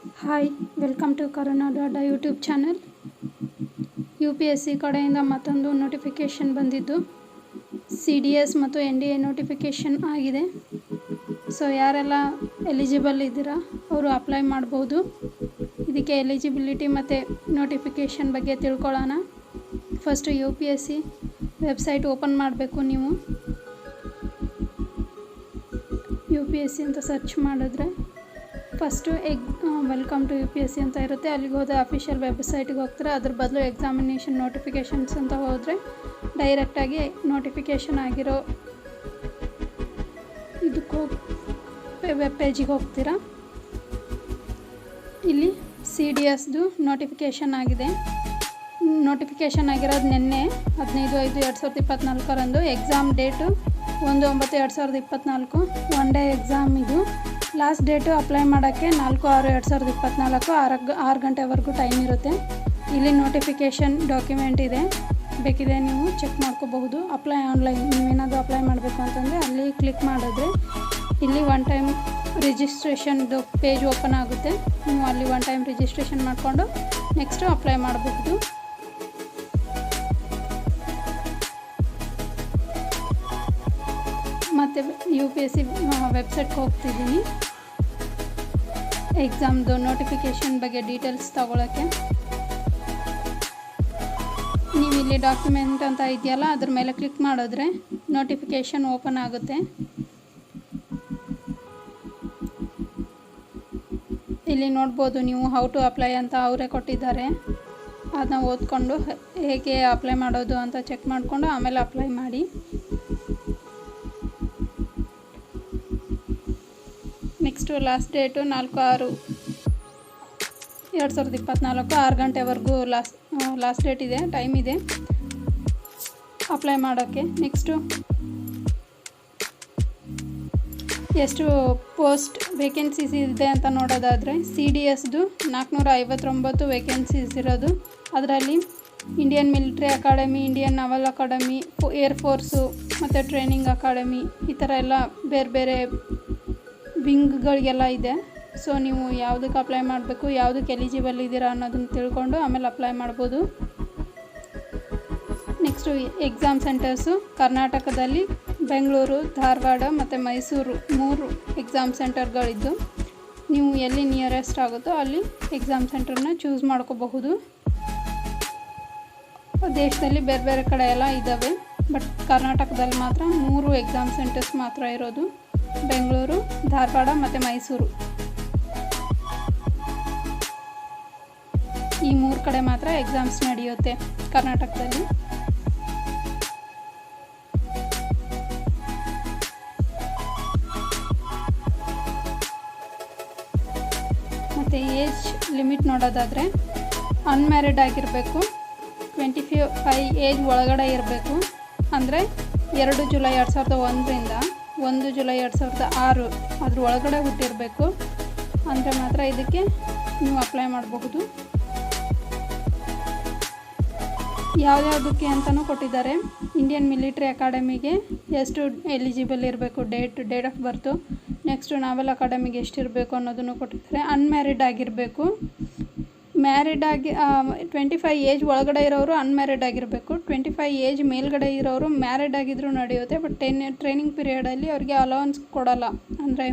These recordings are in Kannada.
ಹಾಯ್ ವೆಲ್ಕಮ್ ಟು ಕರೋನಾ ಡಾಡಾ YouTube channel U P S C ಕಡೆಯಿಂದ ಮತ್ತೊಂದು ನೋಟಿಫಿಕೇಷನ್ ಬಂದಿದ್ದು. ಸಿ ಡಿ ಎಸ್ ಮತ್ತು ಎನ್ ಡಿ ಎ ನೋಟಿಫಿಕೇಷನ್ ಆಗಿದೆ. ಸೊ ಯಾರೆಲ್ಲ ಎಲಿಜಿಬಲ್ ಇದ್ದೀರಾ, ಅವರು ಅಪ್ಲೈ ಮಾಡ್ಬೋದು. ಇದಕ್ಕೆ ಎಲಿಜಿಬಿಲಿಟಿ ಮತ್ತು ನೋಟಿಫಿಕೇಷನ್ ಬಗ್ಗೆ ತಿಳ್ಕೊಳ್ಳೋಣ. First U P S C website open ಮಾಡಬೇಕು ನೀವು. ಯು ಪಿ ಎಸ್ ಸಿ ಅಂತ ಸರ್ಚ್ ಮಾಡಿದ್ರೆ first egg welcome to U P S C ಅಂತ ಇರುತ್ತೆ. ಅಲ್ಲಿಗೆ ಹೋದ ಅಫಿಷಿಯಲ್ ವೆಬ್ಸೈಟ್ಗೆ ಹೋಗ್ತಾರೆ? ಅದ್ರ ಬದಲು ಎಕ್ಸಾಮಿನೇಷನ್ ನೋಟಿಫಿಕೇಷನ್ಸ್ ಅಂತ ಹೋದರೆ ಡೈರೆಕ್ಟಾಗಿ ನೋಟಿಫಿಕೇಷನ್ ಆಗಿರೋ ಇದಕ್ಕೆ ಹೋಗಿ ವೆಬ್ ಪೇಜಿಗೆ ಹೋಗ್ತೀರಾ? ಇಲ್ಲಿ ಸಿ ಡಿ ಎಸ್ದು ನೋಟಿಫಿಕೇಷನ್ ಆಗಿದೆ. ನೋಟಿಫಿಕೇಷನ್ ಆಗಿರೋದು ನಿನ್ನೆ ಹದಿನೈದು ಐದು ಎರಡು ಸಾವಿರದ ಇಪ್ಪತ್ತ್ನಾಲ್ಕರಂದು ಎಕ್ಸಾಮ್ ಡೇಟು ಒಂದು ಒಂಬತ್ತು ಎರಡು ಸಾವಿರದ ಇಪ್ಪತ್ತ್ನಾಲ್ಕು ಒನ್ ಡೇ ಎಕ್ಸಾಮ್ ಇದು. ಲಾಸ್ಟ್ ಡೇಟು ಅಪ್ಲೈ ಮಾಡೋಕ್ಕೆ ನಾಲ್ಕು, ಆರು, ಎರಡು ಸಾವಿರದ ಇಪ್ಪತ್ತ್ನಾಲ್ಕು ಆರು ಆರು ಗಂಟೆವರೆಗೂ ಟೈಮ್ ಇರುತ್ತೆ. ಇಲ್ಲಿ ನೋಟಿಫಿಕೇಷನ್ ಡಾಕ್ಯುಮೆಂಟ್ ಇದೆ. ಬೇಕಿದೆ ನೀವು ಚೆಕ್ ಮಾಡ್ಕೋಬಹುದು. ಅಪ್ಲೈ ಆನ್ಲೈನ್ ನೀವೇನಾದರೂ ಅಪ್ಲೈ ಮಾಡಬೇಕು ಅಂತಂದರೆ ಅಲ್ಲಿ ಕ್ಲಿಕ್ ಮಾಡಿದ್ರೆ ಇಲ್ಲಿ ಒನ್ ಟೈಮ್ ರಿಜಿಸ್ಟ್ರೇಷನ್ದು ಪೇಜ್ ಓಪನ್ ಆಗುತ್ತೆ. ನೀವು ಅಲ್ಲಿ ಒನ್ ಟೈಮ್ ರಿಜಿಸ್ಟ್ರೇಷನ್ ಮಾಡಿಕೊಂಡು ನೆಕ್ಸ್ಟು ಅಪ್ಲೈ ಮಾಡಬಹುದು. ಮತ್ತು ಯು ಪಿ ಎಸ್ ಸಿ ವೆಬ್ಸೈಟ್ಗೆ ಹೋಗ್ತಿದ್ದೀನಿ. ಎಕ್ಸಾಮ್ದು ನೋಟಿಫಿಕೇಷನ್ ಬಗ್ಗೆ ಡೀಟೇಲ್ಸ್ ತಗೊಳ್ಳೋಕ್ಕೆ ನೀವು ಇಲ್ಲಿ ಡಾಕ್ಯುಮೆಂಟ್ ಅಂತ ಇದೆಯಲ್ಲ, ಅದ್ರ ಮೇಲೆ ಕ್ಲಿಕ್ ಮಾಡಿದ್ರೆ ನೋಟಿಫಿಕೇಷನ್ ಓಪನ್ ಆಗುತ್ತೆ. ಇಲ್ಲಿ ನೋಡ್ಬೋದು ನೀವು ಹೌ ಟು ಅಪ್ಲೈ ಅಂತ ಅವರೇ ಕೊಟ್ಟಿದ್ದಾರೆ. ಅದನ್ನ ಓದ್ಕೊಂಡು ಹೇಗೆ ಅಪ್ಲೈ ಮಾಡೋದು ಅಂತ ಚೆಕ್ ಮಾಡಿಕೊಂಡು ಆಮೇಲೆ ಅಪ್ಲೈ ಮಾಡಿ. ನೆಕ್ಸ್ಟು ಲಾಸ್ಟ್ ಡೇಟು ನಾಲ್ಕು ಆರು. ಎರಡು ಸಾವಿರದ ಇಪ್ಪತ್ತ್ನಾಲ್ಕು ಆರು ಗಂಟೆವರೆಗೂ ಲಾಸ್ಟ್ ಲಾಸ್ಟ್ ಡೇಟ್ ಇದೆ ಟೈಮ್ ಇದೆ. ಅಪ್ಲೈ ಮಾಡೋಕ್ಕೆ ನೆಕ್ಸ್ಟು ಎಷ್ಟು ಪೋಸ್ಟ್ ವೇಕೆನ್ಸೀಸ್ ಇದೆ ಅಂತ ನೋಡೋದಾದರೆ ಸಿ ಡಿ ಎಸ್ದು ನಾಲ್ಕುನೂರ ಐವತ್ತೊಂಬತ್ತು ವೇಕೆನ್ಸೀಸ್ ಇರೋದು. ಅದರಲ್ಲಿ Indian military academy Indian naval academy air force ಮತ್ತು ಟ್ರೈನಿಂಗ್ ಅಕಾಡೆಮಿ ಈ ಥರ ಎಲ್ಲ ಬೇರೆ ಬೇರೆ ವಿಂಗ್ಗಳಿಗೆಲ್ಲ ಇದೆ. ಸೊ ನೀವು ಯಾವುದಕ್ಕೆ ಅಪ್ಲೈ ಮಾಡಬೇಕು, ಯಾವುದಕ್ಕೆ ಎಲಿಜಿಬಲ್ ಇದ್ದೀರಾ ಅನ್ನೋದನ್ನು ತಿಳ್ಕೊಂಡು ಆಮೇಲೆ ಅಪ್ಲೈ ಮಾಡ್ಬೋದು. ನೆಕ್ಸ್ಟು ಎಕ್ಸಾಮ್ ಸೆಂಟರ್ಸು ಕರ್ನಾಟಕದಲ್ಲಿ ಬೆಂಗಳೂರು, ಧಾರವಾಡ ಮತ್ತು ಮೈಸೂರು ಮೂರು ಎಕ್ಸಾಮ್ ಸೆಂಟರ್ಗಳಿದ್ದು ನೀವು ಎಲ್ಲಿ ನಿಯರೆಸ್ಟ್ ಆಗುತ್ತೋ ಅಲ್ಲಿ ಎಕ್ಸಾಮ್ ಸೆಂಟರ್ನ ಚೂಸ್ ಮಾಡ್ಕೋಬಹುದು. ದೇಶದಲ್ಲಿ ಬೇರೆ ಬೇರೆ ಕಡೆ ಎಲ್ಲ ಇದ್ದಾವೆ ಬಟ್ ಕರ್ನಾಟಕದಲ್ಲಿ ಮಾತ್ರ ಮೂರು ಎಕ್ಸಾಮ್ ಸೆಂಟರ್ಸ್ ಮಾತ್ರ ಇರೋದು. ಬೆಂಗಳೂರು, ಧಾರವಾಡ ಮತ್ತು ಮೈಸೂರು. ಈ ಮೂರು ಕಡೆ ಮಾತ್ರ ಎಕ್ಸಾಮ್ಸ್ ನಡೆಯುತ್ತೆ ಕರ್ನಾಟಕದಲ್ಲಿ. ಮತ್ತು ಏಜ್ ಲಿಮಿಟ್ ನೋಡೋದಾದರೆ ಅನ್ಮ್ಯಾರಿಡ್ ಆಗಿರಬೇಕು ಟ್ವೆಂಟಿ ಫೈ ಫೈ ಏಜ್ ಒಳಗಡೆ ಇರಬೇಕು. ಅಂದರೆ ಎರಡು ಜುಲೈ ಎರಡು ಸಾವಿರದ ಒಂದರಿಂದ ಒಂದು ಜುಲೈ ಎರಡು ಸಾವಿರದ ಆರು ಅದ್ರ ಒಳಗಡೆ ಹುಟ್ಟಿರಬೇಕು. ಅಂದರೆ ಮಾತ್ರ ಇದಕ್ಕೆ ನೀವು ಅಪ್ಲೈ ಮಾಡಬಹುದು. ಯಾವ್ಯಾವುದಕ್ಕೆ ಅಂತಲೂ ಕೊಟ್ಟಿದ್ದಾರೆ. ಇಂಡಿಯನ್ ಮಿಲಿಟ್ರಿ ಅಕಾಡೆಮಿಗೆ ಎಷ್ಟು ಎಲಿಜಿಬಲ್ ಇರಬೇಕು date date of birth next naval ಅಕಾಡೆಮಿಗೆ ಎಷ್ಟಿರಬೇಕು ಅನ್ನೋದನ್ನು ಕೊಟ್ಟಿದ್ದಾರೆ. ಅನ್ಮ್ಯಾರಿಡ್ ಆಗಿರಬೇಕು. ಮ್ಯಾರಿಡ್ ಆಗಿ ಟ್ವೆಂಟಿ ಫೈ ಏಜ್ ಒಳಗಡೆ ಇರೋರು ಅನ್ಮ್ಯಾರಿಡ್ ಆಗಿರಬೇಕು. ಟ್ವೆಂಟಿ ಫೈ ಏಜ್ ಮೇಲ್ಗಡೆ ಇರೋರು ಮ್ಯಾರಿಡ್ ಆಗಿದ್ದರೂ ನಡೆಯುತ್ತೆ ಬಟ್ ಟೆನ್ ಟ್ರೈನಿಂಗ್ ಪೀರಿಯಡಲ್ಲಿ ಅವ್ರಿಗೆ ಅಲೌನ್ಸ್ ಕೊಡಲ್ಲ. ಅಂದರೆ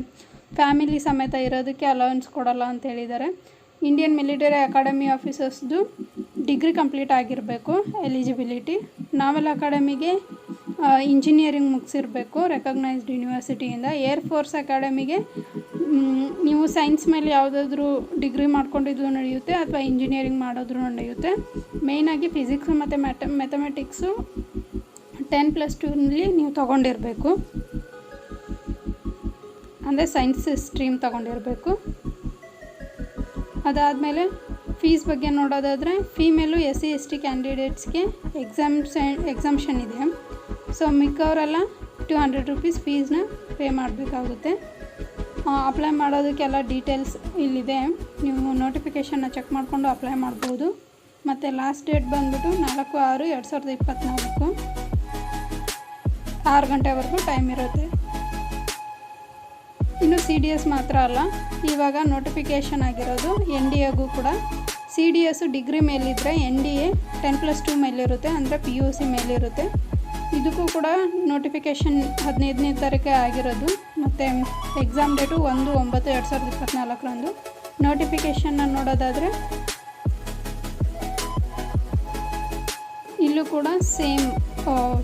ಫ್ಯಾಮಿಲಿ ಸಮೇತ ಇರೋದಕ್ಕೆ ಅಲೌನ್ಸ್ ಕೊಡಲ್ಲ ಅಂತ ಹೇಳಿದ್ದಾರೆ. ಇಂಡಿಯನ್ ಮಿಲಿಟರಿ ಅಕಾಡೆಮಿ ಆಫೀಸರ್ಸ್ದು ಡಿಗ್ರಿ ಕಂಪ್ಲೀಟ್ ಆಗಿರಬೇಕು ಎಲಿಜಿಬಿಲಿಟಿ ನಾವೆಲ್ ಅಕಾಡೆಮಿಗೆ ಇಂಜಿನಿಯರಿಂಗ್ ಮುಗಿಸಿರ್ಬೇಕು ರೆಕಗ್ನೈಸ್ಡ್ ಯೂನಿವರ್ಸಿಟಿಯಿಂದ ಏರ್ ಫೋರ್ಸ್ ಅಕಾಡೆಮಿಗೆ ನೀವು ಸೈನ್ಸ್ ಮೇಲೆ ಯಾವುದಾದ್ರೂ ಡಿಗ್ರಿ ಮಾಡ್ಕೊಂಡಿದ್ದು ನಡೆಯುತ್ತೆ ಅಥವಾ ಇಂಜಿನಿಯರಿಂಗ್ ಮಾಡೋದ್ರೂ ನಡೆಯುತ್ತೆ? ಮೇಯ್ನಾಗಿ ಫಿಸಿಕ್ಸು ಮತ್ತು ಮ್ಯಾಟ ಮ್ಯಾಥಮೆಟಿಕ್ಸು ಟೆನ್ ಪ್ಲಸ್ ಟೂನಲ್ಲಿ ನೀವು ತೊಗೊಂಡಿರಬೇಕು. ಅಂದರೆ ಸೈನ್ಸ್ ಸ್ಟ್ರೀಮ್ ತೊಗೊಂಡಿರಬೇಕು. ಅದಾದಮೇಲೆ ಫೀಸ್ ಬಗ್ಗೆ ನೋಡೋದಾದರೆ female S C S T ಕ್ಯಾಂಡಿಡೇಟ್ಸ್ಗೆ ಎಕ್ಸಾಮ್ಸೆ ಎಕ್ಸಾಮ್ಷನ್ ಇದೆ. ಸೊ ಮಿಕ್ಕವರೆಲ್ಲ ಟು ಹಂಡ್ರೆಡ್ ರುಪೀಸ್ ಫೀಸ್ನ ಪೇ ಮಾಡಬೇಕಾಗುತ್ತೆ. ಅಪ್ಲೈ ಮಾಡೋದಕ್ಕೆಲ್ಲ ಡೀಟೇಲ್ಸ್ ಇಲ್ಲಿದೆ. ನೀವು ನೋಟಿಫಿಕೇಷನ್ನ ಚೆಕ್ ಮಾಡಿಕೊಂಡು ಅಪ್ಲೈ ಮಾಡ್ಬೋದು. ಮತ್ತು ಲಾಸ್ಟ್ ಡೇಟ್ ಬಂದ್ಬಿಟ್ಟು ನಾಲ್ಕು ಆರು ಎರಡು ಸಾವಿರದ ಇಪ್ಪತ್ತ್ನಾಲ್ಕು ಆರು ಗಂಟೆವರೆಗೂ ಟೈಮ್ ಇರುತ್ತೆ. ಇನ್ನು ಸಿ ಡಿ ಎಸ್ ಮಾತ್ರ ಅಲ್ಲ, ಇವಾಗ ನೋಟಿಫಿಕೇಷನ್ ಆಗಿರೋದು ಎನ್ ಡಿ ಎಗೂ ಕೂಡ. C D S degree ಮೇಲಿದ್ದರೆ N D A ten plus two ಮೇಲಿರುತ್ತೆ, ಅಂದರೆ ಪಿ ಯು ಸಿ ಮೇಲಿರುತ್ತೆ. ಇದಕ್ಕೂ ಕೂಡ ನೋಟಿಫಿಕೇಷನ್ ಹದಿನೈದನೇ ತಾರೀಕೆ ಆಗಿರೋದು. ಮತ್ತು ಎಕ್ಸಾಮ್ ಡೇಟು ಒಂದು, ಒಂಬತ್ತು, ಎರಡು ಸಾವಿರದ ಇಪ್ಪತ್ತ್ನಾಲ್ಕರಂದು ನೋಟಿಫಿಕೇಷನ್ನ ನೋಡೋದಾದರೆ ಇಲ್ಲೂ ಕೂಡ ಸೇಮ್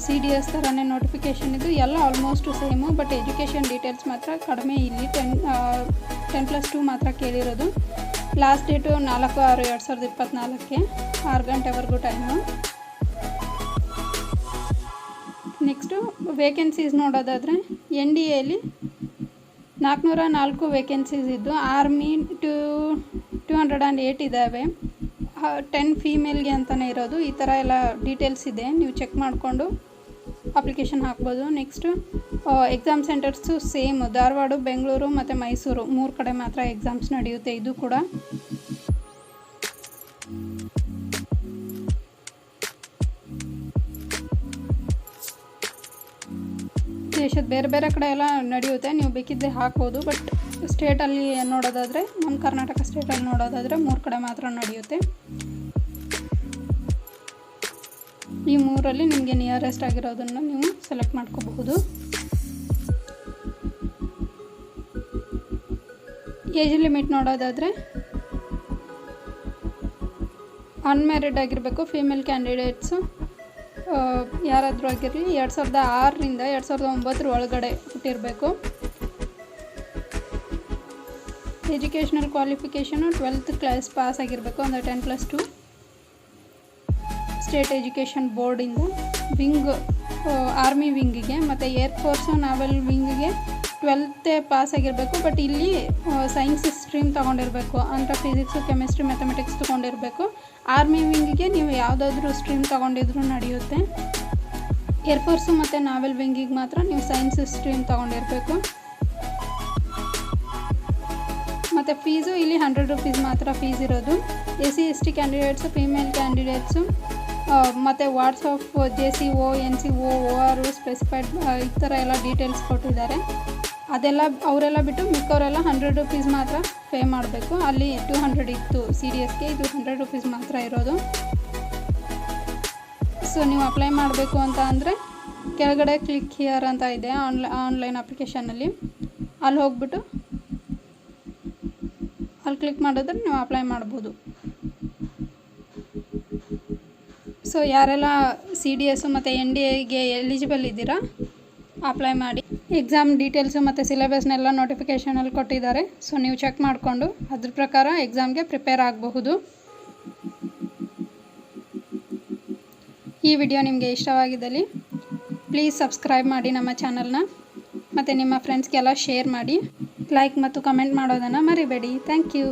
ಸಿ ಡಿ ಎಸ್ ಥರನೇ ನೋಟಿಫಿಕೇಷನ್ ಇದು ಎಲ್ಲ almost same but education details ಮಾತ್ರ ಕಡಿಮೆ ಇಲ್ಲಿ ಟೆನ್ ಟೆನ್ ಪ್ಲಸ್ ಟು ಮಾತ್ರ ಕೇಳಿರೋದು. ಲಾಸ್ಟ್ ಡೇಟು ನಾಲ್ಕು, ಆರು, ಎರಡು ಸಾವಿರದ ಇಪ್ಪತ್ತ್ನಾಲ್ಕಕ್ಕೆ ಆರು ಗಂಟೆವರೆಗೂ ಟೈಮು ವೇಕೆನ್ಸೀಸ್ ನೋಡೋದಾದರೆ ಎನ್ ಡಿ ಎಲ್ಲಿ ನಾಲ್ಕುನೂರ ನಾಲ್ಕು ವೇಕೆನ್ಸೀಸ್ ಇದ್ದು army two two hundred and eight ಇದ್ದಾವೆ ಟೆನ್ ಫೀಮೇಲ್ಗೆ ಅಂತಲೇ ಇರೋದು. ಈ ಥರ ಎಲ್ಲ ಡೀಟೇಲ್ಸ್ ಇದೆ. ನೀವು ಚೆಕ್ ಮಾಡಿಕೊಂಡು ಅಪ್ಲಿಕೇಶನ್ ಹಾಕ್ಬೋದು. Next exam centres same Dharwad, Bengaluru ಮತ್ತು ಮೈಸೂರು. ಮೂರು ಕಡೆ ಮಾತ್ರ ಎಕ್ಸಾಮ್ಸ್ ನಡೆಯುತ್ತೆ. ಇದು ಕೂಡ ದೇಶದ ಬೇರೆ ಬೇರೆ ಕಡೆ ಎಲ್ಲ ನಡೆಯುತ್ತೆ. ನೀವು ಬೇಕಿದ್ದರೆ ಹಾಕ್ಬೋದು ಬಟ್ ಸ್ಟೇಟಲ್ಲಿ ನೋಡೋದಾದರೆ, ನಮ್ಮ ಕರ್ನಾಟಕ ಸ್ಟೇಟಲ್ಲಿ ನೋಡೋದಾದರೆ ಮೂರು ಕಡೆ ಮಾತ್ರ ನಡೆಯುತ್ತೆ. ಈ ಮೂರಲ್ಲಿ ನಿಮಗೆ ನಿಯರೆಸ್ಟ್ ಆಗಿರೋದನ್ನು ನೀವು ಸೆಲೆಕ್ಟ್ ಮಾಡ್ಕೋಬಹುದು. ಏಜ್ ಲಿಮಿಟ್ ನೋಡೋದಾದರೆ ಅನ್ಮ್ಯಾರಿಡ್ ಆಗಿರಬೇಕು ಫೀಮೇಲ್ ಕ್ಯಾಂಡಿಡೇಟ್ಸು ಯಾರಾದರೂ ಆಗಿರಲಿ, ಎರಡು ಸಾವಿರದ ಆರರಿಂದ ಎರಡು ಸಾವಿರದ ಒಂಬತ್ತರ ಒಳಗಡೆ ಹುಟ್ಟಿರಬೇಕು. Educational qualification twelfth class pass ಆಗಿರಬೇಕು, ಅಂದರೆ ten plus two state education ಬೋರ್ಡಿಂದ wing army ವಿಂಗಿಗೆ ಮತ್ತು ಏರ್ಫೋರ್ಸು ನಾವೆಲ್ ವಿಂಗಿಗೆ ಟ್ವೆಲ್ತೇ ಪಾಸ್ ಆಗಿರಬೇಕು ಬಟ್ ಇಲ್ಲಿ ಸೈನ್ಸ್ ಸ್ಟ್ರೀಮ್ ತೊಗೊಂಡಿರಬೇಕು ಅಂದರೆ ಫಿಸಿಕ್ಸು ಕೆಮಿಸ್ಟ್ರಿ ಮ್ಯಾಥಮೆಟಿಕ್ಸ್ ತೊಗೊಂಡಿರಬೇಕು. ಆರ್ಮಿ ವಿಂಗಿಗೆ ನೀವು ಯಾವುದಾದ್ರೂ ಸ್ಟ್ರೀಮ್ ತೊಗೊಂಡಿದ್ರು ನಡೆಯುತ್ತೆ. ಏರ್ಫೋರ್ಸು ಮತ್ತು ನಾವೆಲ್ ವಿಂಗಿಗೆ ಮಾತ್ರ ನೀವು ಸೈನ್ಸ್ ಸ್ಟ್ರೀಮ್ ತೊಗೊಂಡಿರಬೇಕು. ಮತ್ತು ಫೀಸು ಇಲ್ಲಿ ಹಂಡ್ರೆಡ್ ರುಪೀಸ್ ಮಾತ್ರ ಫೀಸ್ ಇರೋದು. A C S T candidates female candidates ಮತ್ತು WhatsApp J C O N C O or specified ಈ ಥರ ಎಲ್ಲ ಡೀಟೇಲ್ಸ್ ಕೊಟ್ಟಿದ್ದಾರೆ. ಅದೆಲ್ಲ ಅವರೆಲ್ಲ ಬಿಟ್ಟು ಮಿಕ್ಕವರೆಲ್ಲ ಹಂಡ್ರೆಡ್ ರುಪೀಸ್ ಮಾತ್ರ ಪೇ ಮಾಡಬೇಕು. ಅಲ್ಲಿ ಟೂ ಹಂಡ್ರೆಡ್ ಇತ್ತು ಸಿ ಡಿ ಎಸ್ಗೆ ಇದು ಹಂಡ್ರೆಡ್ ರುಪೀಸ್ ಮಾತ್ರ ಇರೋದು. ಸೊ ನೀವು ಅಪ್ಲೈ ಮಾಡಬೇಕು ಅಂತ ಅಂದರೆ ಕೆಳಗಡೆ ಕ್ಲಿಕ್ ಹಿಯರ್ ಅಂತ ಇದೆ ಆನ್ಲೈ ಆನ್ಲೈನ್ ಅಪ್ಲಿಕೇಶನಲ್ಲಿ ಅಲ್ಲಿ. ಹೋಗ್ಬಿಟ್ಟು ಅಲ್ಲಿ ಕ್ಲಿಕ್ ಮಾಡಿದ್ರೆ ನೀವು ಅಪ್ಲೈ ಮಾಡ್ಬೋದು. ಸೊ ಯಾರೆಲ್ಲ ಸಿ ಡಿ ಎಸ್ಸು ಮತ್ತು ಎನ್ ಡಿ ಎಗೆ ಎಲಿಜಿಬಲ್ ಇದ್ದೀರಾ ಅಪ್ಲೈ ಮಾಡಿ. ಎಕ್ಸಾಮ್ ಡೀಟೇಲ್ಸು ಮತ್ತು ಸಿಲೆಬಸ್ನೆಲ್ಲ ನೋಟಿಫಿಕೇಷನಲ್ಲಿ ಕೊಟ್ಟಿದ್ದಾರೆ. ಸೊ ನೀವು ಚೆಕ್ ಮಾಡಿಕೊಂಡು ಅದ್ರ ಪ್ರಕಾರ ಎಕ್ಸಾಮ್ಗೆ ಪ್ರಿಪೇರ್ ಆಗಬಹುದು. ಈ ವಿಡಿಯೋ ನಿಮಗೆ ಇಷ್ಟವಾಗಿದ್ದಲ್ಲಿ ಪ್ಲೀಸ್ ಸಬ್ಸ್ಕ್ರೈಬ್ ಮಾಡಿ ನಮ್ಮ ಚಾನಲ್ನ ಮತ್ತು ನಿಮ್ಮ ಫ್ರೆಂಡ್ಸ್ಗೆಲ್ಲ ಶೇರ್ ಮಾಡಿ. ಲೈಕ್ ಮತ್ತು ಕಮೆಂಟ್ ಮಾಡೋದನ್ನು ಮರಿಬೇಡಿ. Thank you